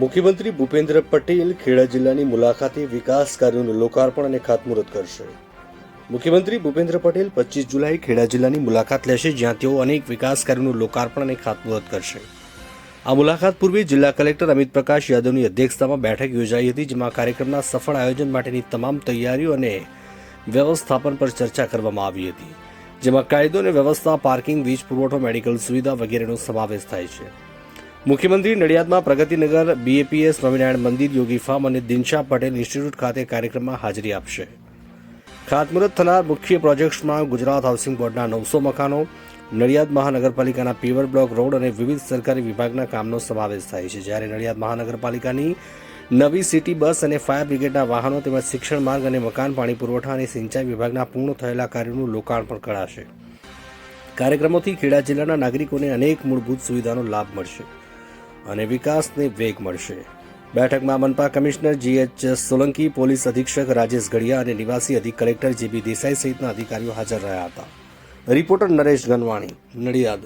મુખ્યમંત્રી ભૂપેન્દ્ર પટેલ ખેડા જિલ્લાની મુલાકાતે વિકાસ કાર્યોનું લોકાર્પણ અને ખાતમુહૂર્ત કરશે. મુખ્યમંત્રી ભૂપેન્દ્ર પટેલ પચીસ જુલાઈ ખેડા જિલ્લાની મુલાકાત લેશે, જ્યાં તેઓ અનેક વિકાસ કાર્યોનું લોકાર્પણ અને ખાતમુહૂર્ત કરશે. આ મુલાકાત પૂર્વે જિલ્લા કલેક્ટર અમિત પ્રકાશ યાદવની અધ્યક્ષતામાં બેઠક યોજાઈ હતી, જેમાં કાર્યક્રમના સફળ આયોજન માટેની તમામ તૈયારીઓ અને વ્યવસ્થાપન પર ચર્ચા કરવામાં આવી હતી, જેમાં કાયદો અને વ્યવસ્થા, પાર્કિંગ, વીજ પુરવઠો, મેડિકલ સુવિધા વગેરેનો સમાવેશ થાય છે. મુખ્યમંત્રી નડિયાદમાં પ્રગતિનગર બીએપીએસ સ્વામિનારાયણ મંદિર, યોગી ફાર્મ અને દિનશા પટેલ ઇન્સ્ટિટ્યૂટ ખાતે કાર્યક્રમમાં હાજરી આપશે. ખાતમુહૂર્ત થનાર મુખ્ય પ્રોજેક્ટ્સમાં ગુજરાત હાઉસિંગ બોર્ડના નવસો મકાનો, નડિયાદ મહાનગરપાલિકાના પીવર બ્લોક રોડ અને વિવિધ સરકારી વિભાગના કામનો સમાવેશ થાય છે. જ્યારે નડિયાદ મહાનગરપાલિકાની નવી સિટી બસ અને ફાયર બ્રિગેડના વાહનો તેમજ શિક્ષણ માર્ગ અને મકાન, પાણી પુરવઠા અને સિંચાઈ વિભાગના પૂર્ણ થયેલા કાર્યોનું લોકાર્પણ કરાશે. કાર્યક્રમોથી ખેડા જિલ્લાના નાગરિકોને અનેક મૂળભૂત સુવિધાનો લાભ મળશે. અને વિકાસને વેગ મળશે. બેઠકમાં મનપા કમિશનર જીએચ સોલંકી, પોલીસ અધિક્ષક રાજેશ ગઢિયા અને નિવાસી અધિક કલેક્ટર જીબી દેસાઈ સહિતના અધિકારીઓ હાજર રહ્યા હતા. રિપોર્ટર નરેશ ગનવાણી, નડિયાદ.